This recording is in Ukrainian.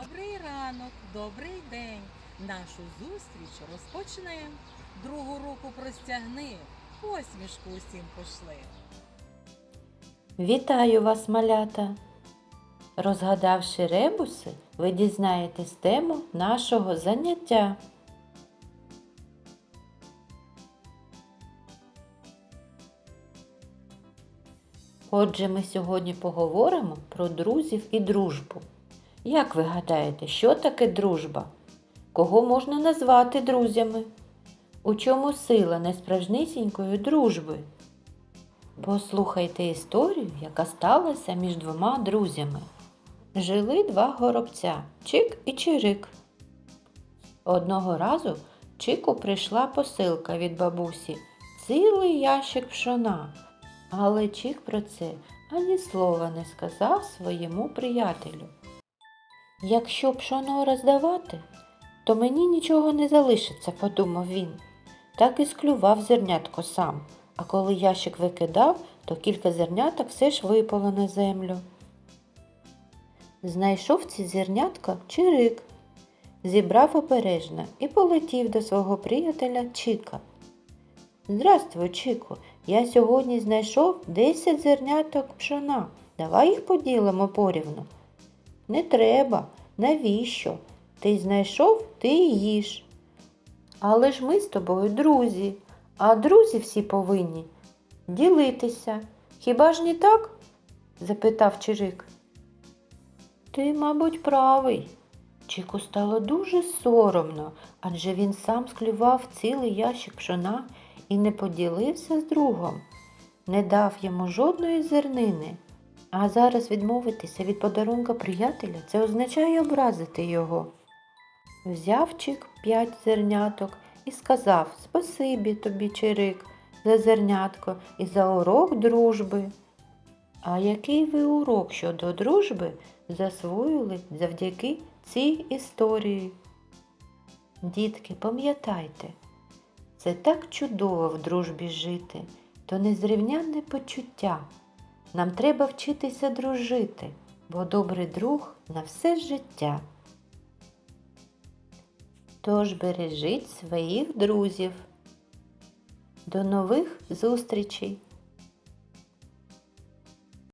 Добрий ранок, добрий день. Нашу зустріч розпочнемо. Другу руку простягни, посмішку усім пошли. Вітаю вас, малята! Розгадавши ребуси, ви дізнаєтесь тему нашого заняття. Отже, ми сьогодні поговоримо про друзів і дружбу. Як ви гадаєте, що таке дружба? Кого можна назвати друзями? У чому сила найсправжнісінької дружби? Послухайте історію, яка сталася між двома друзями. Жили два горобця Чик і Чирик. Одного разу Чику прийшла посилка від бабусі цілий ящик пшона. Але Чик про це ані слова не сказав своєму приятелю. Якщо пшоно роздавати, то мені нічого не залишиться, подумав він. Так і склював зернятко сам, а коли ящик викидав, то кілька зерняток все ж випало на землю. Знайшов ці зернятка чирик, зібрав обережно і полетів до свого приятеля Чика. Здравствуй, Чику, я сьогодні знайшов 10 зерняток пшона. Давай їх поділимо порівну. Не треба. Навіщо? Ти знайшов, ти їж. Але ж ми з тобою друзі, а друзі всі повинні ділитися. Хіба ж не так? запитав Чирик. Ти, мабуть, правий. Чику стало дуже соромно, адже він сам склював цілий ящик пшона і не поділився з другом, не дав йому жодної зернини. А зараз відмовитися від подарунка приятеля це означає образити його. Взяв Чик п'ять зерняток і сказав Спасибі тобі, Чирик, за зернятко і за урок дружби. А який ви урок щодо дружби засвоїли завдяки цій історії? Дітки, пам'ятайте, це так чудово в дружбі жити, то незрівнянне почуття. Нам треба вчитися дружити, бо добрий друг на все життя. Тож бережіть своїх друзів. До нових зустрічей!